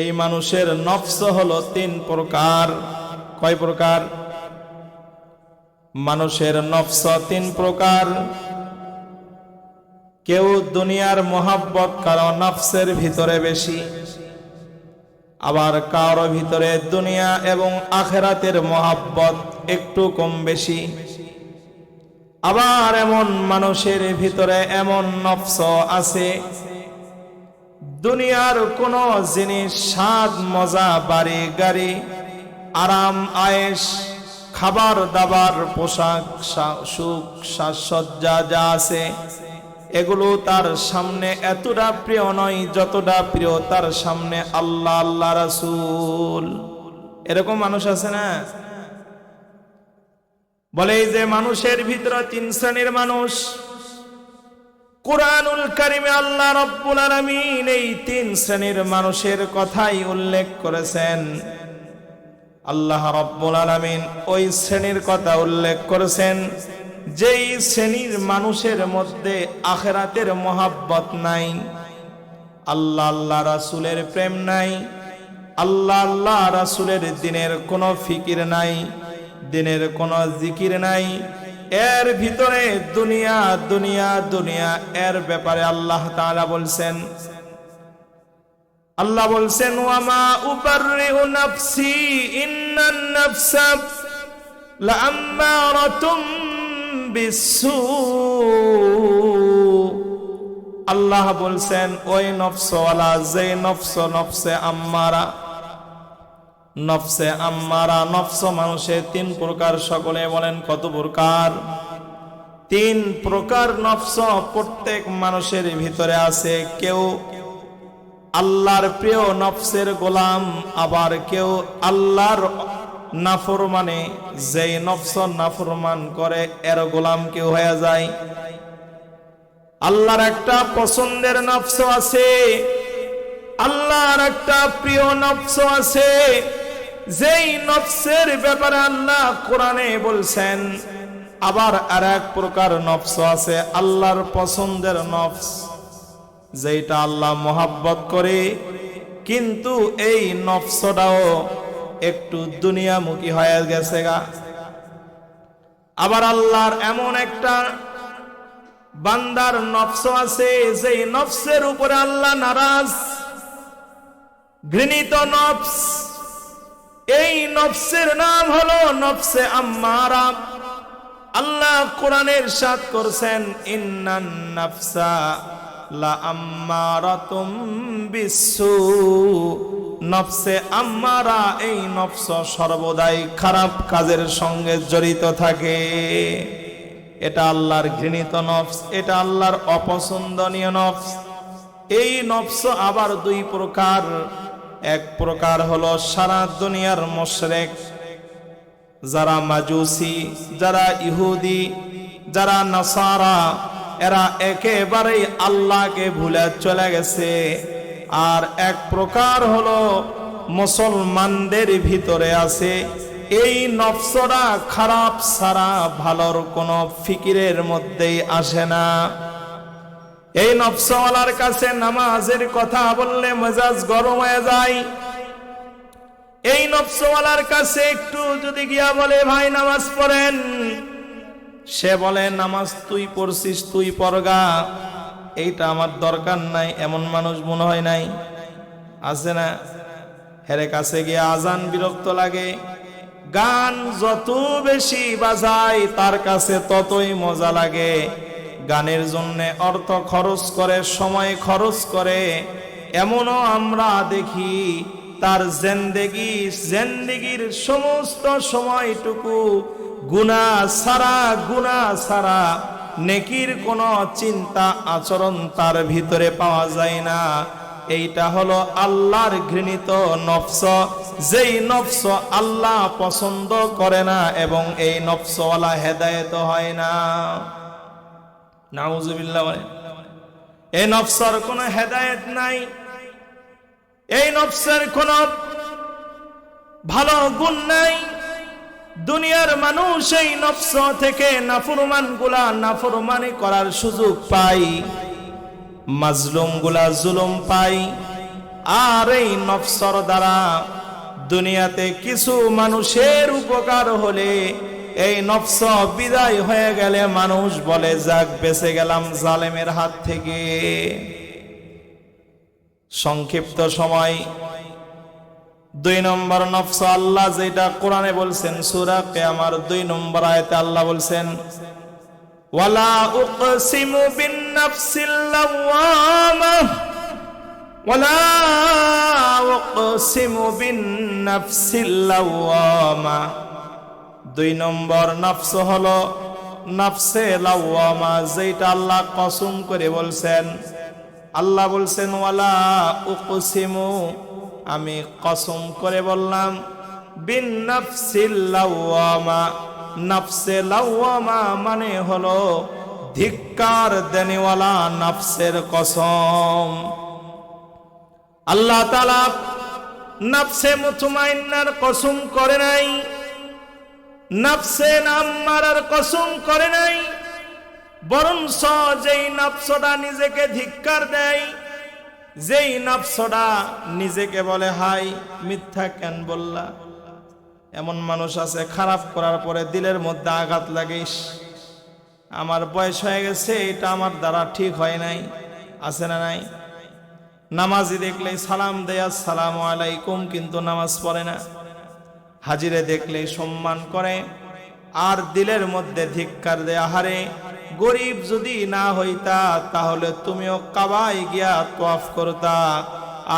এই মানুষের নফস হলো তিন প্রকার। কয় প্রকার? মানুষের নফস তিন প্রকার। কেউ দুনিয়ার মোহাব্বত কারও নফসের ভিতরে বেশি, আবার কারও ভিতরে দুনিয়া এবং আখেরাতের মোহাব্বত একটু কম বেশি। আবার এমন মানুষের ভিতরে এমন নফস আছে দুনিয়ার কোন জিনিস, স্বাদ, মজা, বাড়ি, গাড়ি, আরাম আয়েস খাবার, দাবার, পোশাক সুখ, সাজসজ্জা যা আছে, এগুলো তার সামনে এতটা প্রিয় নয় যতটা প্রিয় তার সামনে আল্লাহ আল্লাহ রাসুল। এরকম মানুষ আছে না? বলে যে মানুষের ভিতরে তিন শ্রেণির মানুষ কোরআনুল কারিমে আল্লাহ রব্বুল আলামিন এই তিন শ্রেণির মানুষের কথাই উল্লেখ করেছেন। আল্লাহ রব্বুল আলামিন ওই শ্রেণির কথা উল্লেখ করেছেন, যেই শ্রেণির মানুষের মধ্যে আখেরাতের মহাব্বত নাই, আল্লাহ আল্লাহ রাসূলের প্রেম নাই, আল্লাহ আল্লাহ রাসূলের দিনের কোনো ফিকির নাই, দিনের কোনো জিকির নাই এর ভিতরে দুনিয়া দুনিয়া দুনিয়া, এর ব্যাপারে আল্লাহ তাআলা বলছেন। আল্লাহ বলছেন, ওয়ামা উবাররিউ নাফসি ইন্নান নাফসা লাআম্মারাতুম বিসু আল্লাহ বলছেন, ওই নফসওয়ালা যে নফস নফসে আম্মারা নফসে আম্মারা, নফস মানুষের তিন প্রকার। সকলে বলেন কত প্রকার? তিন প্রকার নফস প্রত্যেক মানুষের ভিতরে আছে। কেউ আল্লাহর প্রিয় নফসের গোলাম, আবার কেউ আল্লাহর নাফরমানে। যেই নফস নাফরমান করে, এর গোলাম কেউ হয়ে যায়। আল্লাহর একটা পছন্দের নফস আছে। আল্লাহর একটা প্রিয় নফস আছে। যেই নফসের ব্যাপারে আল্লাহ কোরআনে বলছেন, আবার আর এক প্রকার নফস আছে, আল্লাহর পছন্দের নফস যেটা আল্লাহ মোহাব্বত করে। কিন্তু এই নফসটাও একটু দুনিয়ামুখী হয়ে গেছে গা। আবার আল্লাহর এমন একটা বান্দার নফস আছে, যেই নফসের উপরে আল্লাহ নারাজ, ঘৃণিত নফস এই নফসের নাম হলো নফসে আম্মারা। আল্লাহ কোরআনের সাথ করছেন, ইন্নান নফসা লা আম্মারাতুম বিসু নফসে আম্মারা এই নফস সর্বদাই খারাপ কাজের সঙ্গে জড়িত থাকে। এটা আল্লাহর ঘৃণিত নফস, এটা আল্লাহর অপছন্দনীয় নফস। এই নফস আবার দুই প্রকার। এক প্রকার হলো সারা দুনিয়ার মোশরেক। যারা মাজুসি, যারা ইহুদি, যারা নাসারা, এরা একেবারেই আল্লাহকে ভুলে চলে গেছে। আর এক প্রকার হলো মুসলমানদের ভিতরে আছে, এই নফসরা খারাপ সারা ভালোর কোনো ফিকিরের মধ্যেই আসে না। এই নফসওয়ালার কাছে নামাজের কথা বললে মেজাজ গরম হয়ে যায়। এই নফসওয়ালার কাছে একটু যদি গিয়া বলে, ভাই, নামাজ পড়েন। সে বলে, নামাজ তুই পড়ছিস, তুই পড়গা। এইটা আমার দরকার নাই, এমন মানুষ মনে হয় নাই। আছে না? হেরে কাছে গিয়ে আজান বিরক্ত লাগে। গান যত বেশি বাজায়, তার কাছে ততই মজা লাগে। গানের জন্য অর্থ খরচ করে, সময় খরচ করে, এমনও আমরা দেখি, তার জেন্দেগি, জেন্দেগির সমস্ত সময়টুকু গুণা সারা গুণা সারা, নেকির কোনো চিন্তা আচরণ তার ভিতরে পাওয়া যায় না। এইটা হলো আল্লাহর ঘৃণিত নফস। যেই নফস আল্লাহ পছন্দ করে না, এবং এই নফসওয়ালা হেদায়েত হয় না। নাউজুবিল্লাহ বলে। এই নফসর কোনো হেদায়েত নাই। এই নফসের কোনো ভালো গুণ নাই। দুনিয়ার মানুষ এই নফস থেকে নাফরমানগুলা নাফরমানি করার সুযোগ পাই মাজলুমগুলা জুলুম পাই আর এই নফসর দ্বারা দুনিয়াতে কিছু মানুষের উপকার হলে এই নফস বিদায় হয়ে গেলে মানুষ বলে যাক বেঁচে গেলাম জালেমের হাত থেকে সংক্ষিপ্ত সময় দুই নম্বর নফস আল্লাহ যেটা কোরআনে বলছেন সুরা আমার দুই নম্বর আয়তে আল্লাহ বলছেন ওয়ালা উকসিমু বিন নাফসিল লাওয়ামাহ ولا أقسم بالنفس اللوامة দুই নম্বর নফস হল নফসে লাওয়ামা যেটা আল্লাহ কসম করে বলছেন। আল্লাহ বলছেন, ওয়ালা উকসিমু আমি কসম করে বললাম, বিন নাফসিল লাওয়ামা নফসে লাওয়ামা মানে হলো ধিক্কার দেনেওয়ালা নফসের কসম। আল্লাহ তালা নাফসে মুতমাইন্নার কসম করে নাই। নাফসে নাম্মারার কসম করে নাই বরং যেই নাফসটা নিজেকে ধিক্কার দেয়, যেই নাফসটা নিজেকে বলে, হাই, মিথ্যা কেন বললা? এমন মানুষ আছে, খারাপ করার পরে দিলের মধ্যে আঘাত লাগিস। আমার বয়স হয়ে গেছে, এটা আমার দ্বারা ঠিক হয় নাই, আছে না নাই? নামাজি দেখলে সালাম দেয়া, সালাম আলাইকুম, কিন্তু নামাজ পড়ে না। হাজিরে দেখলে সম্মান করে আর দিলের মধ্যে ধিক্কার দেয়া হারে, গরিব যদি না হইতা, তাহলে তুমিও কাবায় গিয়া তোয়াফ করতা,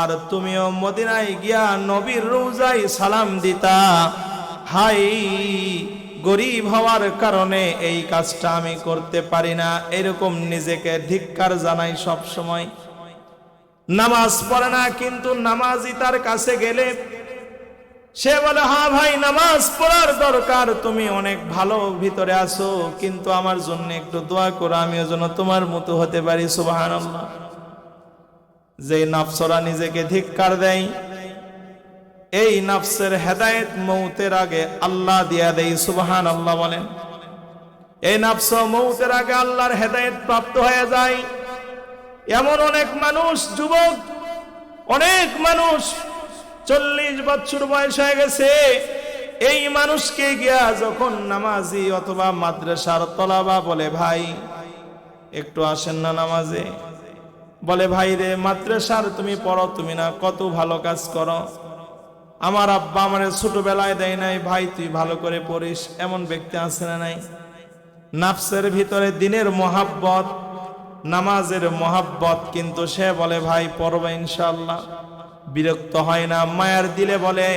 আর তুমিও মদিনায় গিয়া নবীর রোজাই সালাম দিতা হাই, গরিব হওয়ার কারণে এই কাজটা আমি করতে পারি না, এরকম নিজেকে ধিক্কার জানাই সব সময়। নামাজ পড়ে না, কিন্তু নামাজই তার কাছে গেলে সে বলে হ্যাঁ ভাই, নামাজ পড়ার দরকার, তুমি অনেক ভালো ভিতরে আছো, কিন্তু আমার জন্য একটু দোয়া করো, আমিও যেন তোমার মতো হতে পারি। সুবাহান যে নাফসরা নিজেকে ধিক্কার দেয়, এই নাফসের হেদায়েত মৌতের আগে আল্লাহ দিয়া দেয় সুবাহান আল্লাহ বলেন। এই নাফস মৌতের আগে আল্লাহর হেদায়েত প্রাপ্ত হয়ে যায়। এমন অনেক মানুষ, যুবক, অনেক মানুষ চল্লিশ বছর বয়স হয়ে গেছে। এই মানুষকে গিয়া যখন নামাজি অথবা মাদ্রাসার তলাবা বলে, ভাই, একটু আসেন না নামাজে। বলে, ভাই রে, মাদ্রাসার তুমি পড়ো, তুমি না কত ভালো কাজ করো। আমার আব্বা আমার ছোটবেলায় দেয় নাই, ভাই, তুই ভালো করে পড়িস, এমন ব্যক্তি আছে না নাই? নাফসের ভিতরে দিনের মহাব্বত, নামাজের মহাব্বত, কিন্তু সে বলে, ভাই, পড়বে ইনশাল্লাহ বিরক্ত হয় না, মায়ার দিলে বলে,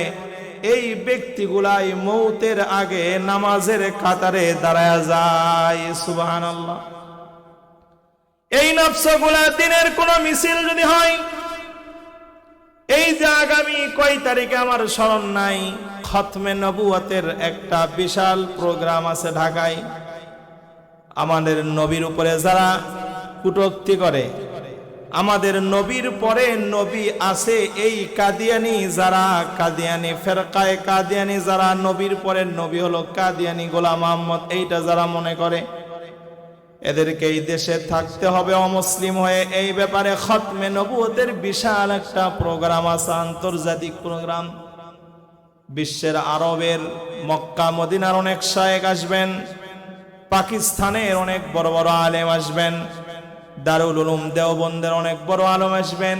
এই ব্যক্তিগুলাই মৌতের আগে নামাজের কাতারে দাঁড়ায় যায়। সুবাহান এই নফসগুলা দিনের কোন মিছিল যদি হয়, এই যে আগামী কয় তারিখে আমার স্মরণ নাই, খতমে নবুয়তের একটা বিশাল প্রোগ্রাম আছে ঢাকায়। আমাদের নবীর উপরে যারা কুটক্তি করে আমাদের নবীর পরে নবী আছে এই কাদিয়ানি যারা কাদিয়ানি, ফেরকায় কাদিয়ানি যারা, নবীর পরে নবী হলো কাদিয়ানি গোলাম আহমদ, এইটা যারা মনে করে। এদেরকে এই দেশে থাকতে হবে অমুসলিম হয়ে। এই ব্যাপারে খতমে নবুয়তের বিশাল একটা প্রোগ্রাম আছে, আন্তর্জাতিক প্রোগ্রাম। বিশ্বের আরবের মক্কা, মদিনার অনেক শায়েক আসবেন। পাকিস্তানের অনেক বড় বড় আলেম আসবেন। দারুল উলুম দেওবন্দের অনেক বড় আলম আসবেন।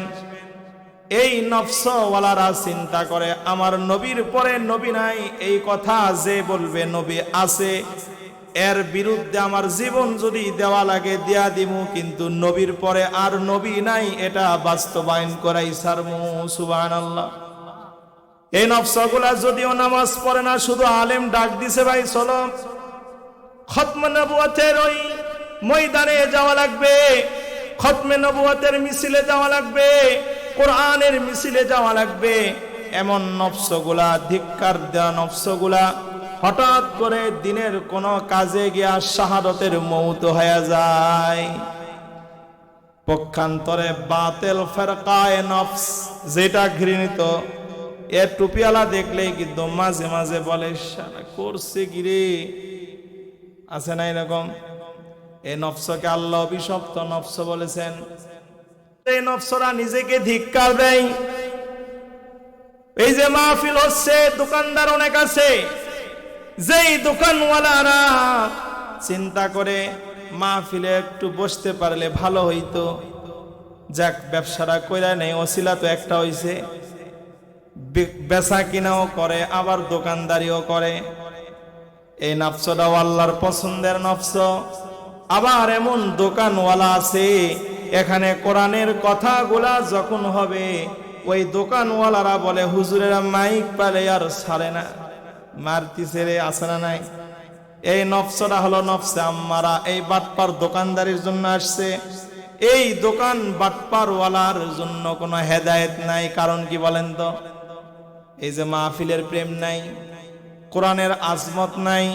এই নফসওয়ালারা চিন্তা করে, আমার নবীর পরে নবী নাই, এই কথা যে বলবে নবী আছে। এর বিরুদ্ধে আমার জীবন যদি দেওয়া লাগে, দেয়া দিমু, কিন্তু নবীর পরে আর নবী নাই, এটা বাস্তবায়ন করাই সারমু সুবান আল্লাহ এই নফসগুলা যদিও নামাজ পড়ে না, শুধু আলেম ডাক দিছে, ভাই, চলো। খতম নবুয়তের ওই ময়দানে যাওয়া লাগবে। খতমে নবুয়তের মিছিলে যাওয়া লাগবে, কোরআনের মিছিলে যাওয়া লাগবে। এমন নফসগুলা, ধিক্কার দেওয়া নফসগুলা, হঠাৎ করে দিনের কোন কাজে গিয়া শাহাদতের মৌত হয়ে যায়। পক্ষান্তরে বাতেল ফেরকায় নফস, যেটা ঘৃণিত। এ টুপিয়ালা দেখলেই কিন্তু মাঝে মাঝে বলে, "শালা, করছে গিরে আছে না এরকম? এই নফসকে আল্লাহ অভিশপ্ত নফস বলেছেন। এই নফসরা নিজেকে ধিক্কার দেয়। এই যে মাহফিল হচ্ছে, দোকানদার অনেক আছে। যেই দোকানওয়ালারা চিন্তা করে মাহফিলে একটু বসতে পারলে ভালো হইতো। যাক, ব্যবসাটা কইরা নেই অসিলা তো একটা হইছে। বেচা কিনাও করে, আবার দোকানদারিও করে। এই নফসটাও আল্লাহর পছন্দের নফস। আবার এমন দোকানওয়ালা আছে, এখানে কোরআনের কথাগুলা যখন হবে, ওই দোকানওয়ালারা বলে, হুজুরেরা মাইক পালে আর ছাড়ে না। মারতিছে রে আসে না নাই? এই নফসটা হলো নফসে আম্মারা, এই বাটপার দোকানদারির জন্য আসছে। এই দোকান বাটপারওয়ালার জন্য কোনো হেদায়েত নাই, কারণ কি বলেন তো? এই যে মাহফিলের প্রেম নাই, কোরআনের আজমত নাই,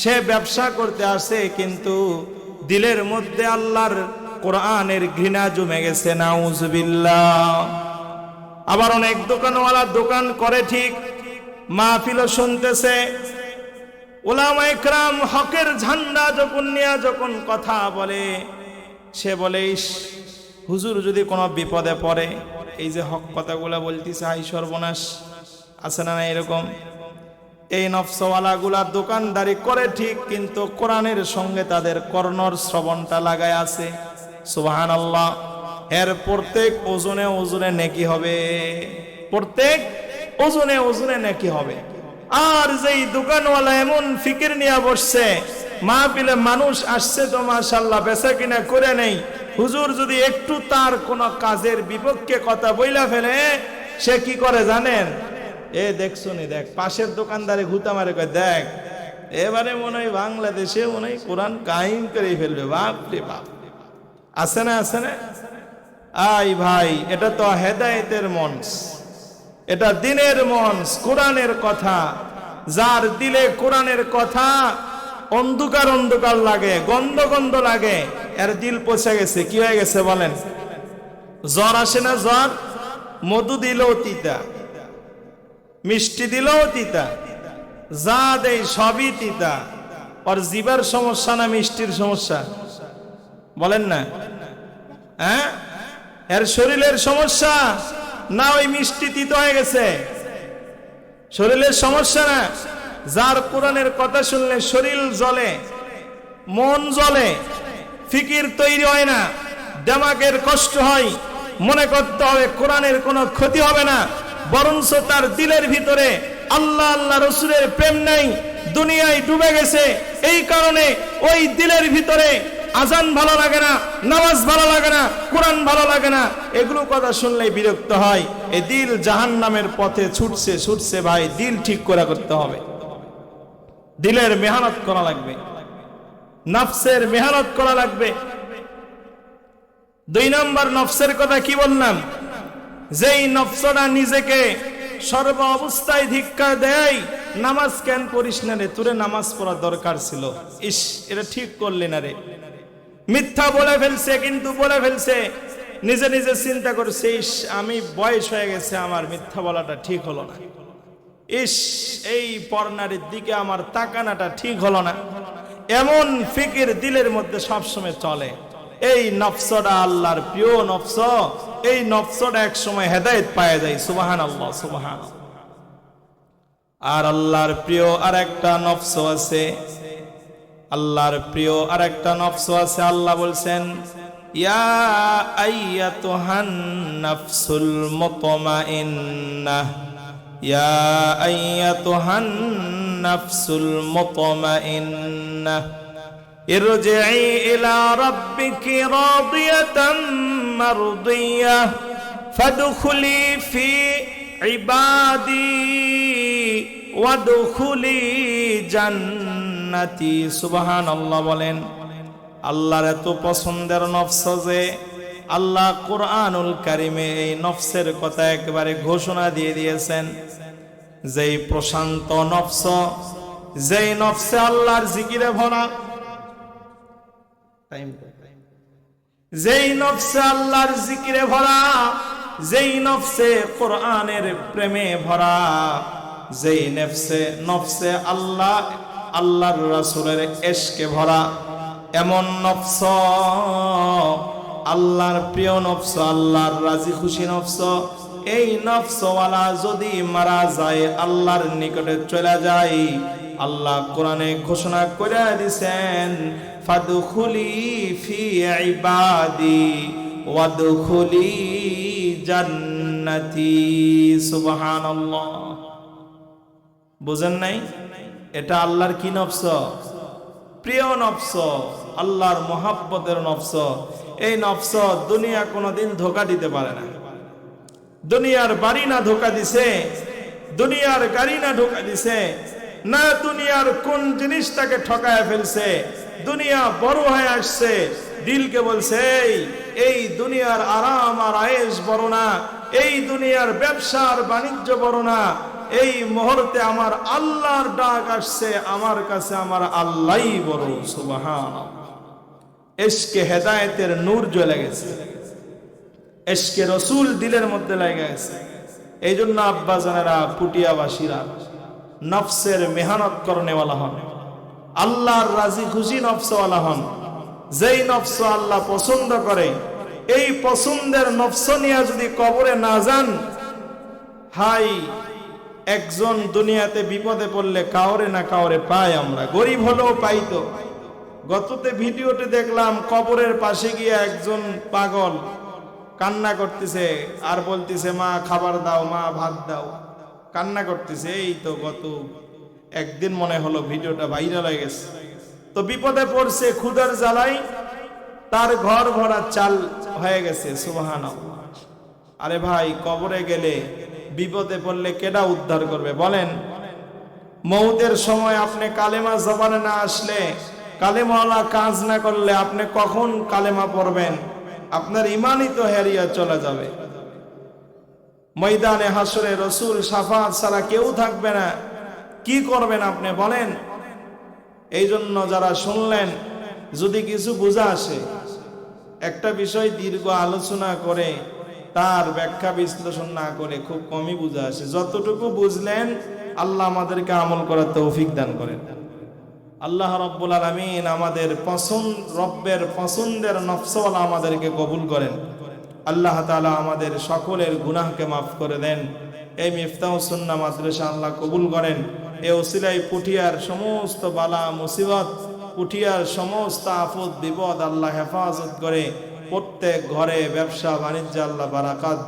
সে ব্যবসা করতে আসে, কিন্তু দিলের মধ্যে আল্লাহর কোরআনের ঘৃণা জমে গেছে, নাউজুবিল্লাহ। আবার অনেক দোকানওয়ালা দোকান করে ঠিক, মাহফিলও শুনতেছে। ওলামা ইকরাম হকের ঝান্ডা যখন নিয়ে যখন কথা বলে, সে বলে হুজুর যদি কোনো বিপদে পড়ে, এই যে হক কথাগুলা বলতেছে আই সর্বনাশ, আছে না এরকম? এই নফসওয়ালাগুলা দোকানদারি করে ঠিক, কিন্তু কোরআনের সঙ্গে তাদের কর্ণর শ্রবণটা লাগায় আছে। সুবাহান আল্লাহ এর প্রত্যেক ওজনে ওজনে নেকি হবে। প্রত্যেক ওজনে ওজনে নেকি হবে। আর যেই দোকানওয়ালা এমন ফিকির নিয়ে বসছে, মাহফিলে মানুষ আসছে তো মাশাল্লাহ বেচা কিনা করে নেই। হুজুর যদি একটু তার কোন কাজের বিপক্ষে কথা বইলা ফেলে, সে কি করে জানেন? এ দেখছ নি দেখ। পাশের দোকানদারে ঘুতা মারে, কয়, দেখ, এবারে মনে হয় বাংলাদেশে মনে হয় কোরআন কাহিম করে ফেলবে। বাপ রে বাপ। আছে না আছে না? আই ভাই, এটা তো হেদায়েতের মঞ্চ। এটা দিনের মঞ্চ, কোরআনের কথা। যার দিলে কোরআনের কথা, অন্ধকার অন্ধকার লাগে, গন্ধ গন্ধ লাগে। এর দিল পচে গেছে, কি হয়ে গেছে বলেন? জ্বর আসে না জ্বর? মধু দিলেও তিতা মিষ্টি দিলেও তিতা। যা দেয় সবই তিতা। ওর জিবার সমস্যা না মিষ্টির সমস্যা? বলেন না। হ্যাঁ? এর শরীরের সমস্যা? না, ওই মিষ্টি তিত হয়ে গেছে। শরীরের সমস্যা না। যার কোরআনের কথা শুনলে শরীর জ্বলে, মন জ্বলে, ফিকির তৈরি হয় না দেমাগের কষ্ট হয়, মনে করতে হবে কোরআনের কোনো ক্ষতি হবে না। বরঞ্চ তার দিলের ভিতরে আল্লাহ আল্লাহ রসুলের প্রেম নাই, দুনিয়ায় ডুবে গেছে। এই কারণে ওই দিলের ভিতরে আজান ভালো লাগে না, নামাজ ভালো লাগে না, কোরআন ভালো লাগে না। এগুলো কথা শুনলেই বিরক্ত হয়। এই দিল জাহান নামের পথে ছুটছে ছুটছে ভাই, দিল ঠিক করে করতে হবে। দিলের মেহনত করা লাগবে। নফসের মেহনত করা লাগবে। দুই নম্বর নফসের কথা কি বললাম? যেই নফসটা নিজেকে সর্ব অবস্থায় ধিক্কার দেয়, নামাজ কেন পড়িস না রে? তোরে নামাজ পড়া দরকার ছিল। ইস, এটা ঠিক করলি না রে। মিথ্যা বলে ফেলছে, কিন্তু বলে ফেলছে। নিজে নিজে চিন্তা করছে, ইস, আমি বয়স হয়ে গেছে, আমার মিথ্যা বলাটা ঠিক হলো না। ইস, এই পর্নারের দিকে আমার তাকানাটা ঠিক হলো না। এমন ফিকির দিলের মধ্যে সবসময় চলে। এই নফসটা আল্লাহর প্রিয় নফস, এই নফসটা এক সময় হেদায়েত পায় যায় সুবাহান আল্লাহ সুবাহান আর আল্লাহর প্রিয় আর একটা নফস আছে, আল্লাহর প্রিয় আর একটা নফস আছে, আল্লাহ বলছেন, ইয়া নাফসুল ইয়া নাফসুল ارجعي إلى ربك راضية مرضية فادخلي في عبادي وادخلي জান্নাতি সুবহান আল্লাহ বলেন আল্লাহর এত পছন্দের নফস যে আল্লাহ কোরআনুল কারিমে এই নফসের কথা একেবারে ঘোষণা দিয়ে দিয়েছেন যেই প্রশান্ত নফস যেই নফসে আল্লাহর জিকিরে ভরা যেই নফসে আল্লাহর জিকিরে ভরা, যেই নফসে কোরআনের প্রেমে ভরা, যেই নফসে নফসে আল্লাহ, আল্লাহর রাসূলের এশকে ভরা, এমন নফস, আল্লাহর প্রিয় নফস, আল্লাহর রাজি খুশি নফস, এই নফসওয়ালা যদি মারা যায়, আল্লাহর নিকটে চলে যায়, আল্লাহ কোরআনে ঘোষণা করে দিছেন ফাদুখুলি ফি ইবাদি ওয়াদুখুলি জান্নাতি। সুবহানাল্লাহ। বুঝেন নাই? এটা আল্লাহর কি নফস? প্রিয় নফস, আল্লাহর মোহাব্বতের নফস। এই নফস দুনিয়া কোনোদিন ধোকা দিতে পারে না। দুনিয়ার বাড়ি না ধোকা দিছে, দুনিয়ার গাড়ি না ধোকা দিছে, না দুনিয়ার কোন জিনিসটাকে ঠকায় ফেলছে দুনিয়া বড় হয়ে আসছে। দিলকে বলছে, এই দুনিয়ার আরাম আর আয়েস বড় না। এই দুনিয়ার ব্যবসার বাণিজ্য বড় না। এই মুহূর্তে আমার আল্লাহর ডাক আসছে, আমার কাছে আমার আল্লাহই বড় সুবহান এসকে হেদায়েতের নূর জ্বলে গেছে। এসকে রসুল দিলের মধ্যে লেগে গেছে। এই জন্য আব্বা জানেরা পুটিয়াবাসীরা নফসের মেহনত করনেওয়ালা হন। আল্লাহর রাজি খুশি নফসওয়ালা হন। যেই নফস আল্লাহ পছন্দ করে, এই পছন্দের নফস নিয়ে যদি কবরে না যান, হাই, একজন দুনিয়াতে বিপদে পড়লে কাউরে না কাউরে পাই আমরা। গরিব হলেও পাইতো গততে ভিডিওতে দেখলাম কবরের পাশে গিয়ে একজন পাগল কান্না করতেছে, আর বলতেছে, মা, খাবার দাও, মা, ভাত দাও। কান্না করতেছে, এই তো গত একদিন মনে হলো ভিডিওটা ভাইরাল হয়ে গেছে। তো বিপদে পড়ছে ক্ষুদার জ্বালাই তার ঘর ভরা চাল হয়ে গেছে সুবাহান আরে ভাই, কবরে গেলে বিপদে পড়লে কেডা উদ্ধার করবে বলেন? মৌতের সময় আপনি কালেমা জবানে না আসলে কালেমাওয়ালা কাজ না করলে আপনি কখন কালেমা পড়বেন? আপনার ইমানই তো হেরিয়া চলে যাবে। ময়দানে হাসরে রসুল সাফাত ছাড়া কেউ থাকবে না। কি করবেন আপনি বলেন? এই জন্য যারা শুনলেন, যদি কিছু বোঝা আসে, একটা বিষয় দীর্ঘ আলোচনা করে, তার ব্যাখ্যা বিশ্লেষণ না করে খুব কমই বুঝা আসে। যতটুকু বুঝলেন, আল্লাহ আমাদেরকে আমল করার তৌফিক দান করেন। আল্লাহ রব্বুল আলমিন আমাদের পছন্দ, রব্বের পছন্দের নফসওয়ালা আমাদেরকে কবুল করেন। আল্লাহ তালা আমাদের সকলের গুনাহকে মাফ করে দেন। এই মিফতাহ সুন্না মাদ্রাসা আল্লাহ কবুল করেন। এ ওসিলাই পুঠিয়ার সমস্ত বালা মুসিবত, পুঠিয়ার সমস্ত আফত, বিপদ আল্লাহ হেফাজত করে প্রত্যেক ঘরে ব্যবসা, বাণিজ্য, আল্লাহ বারাকাত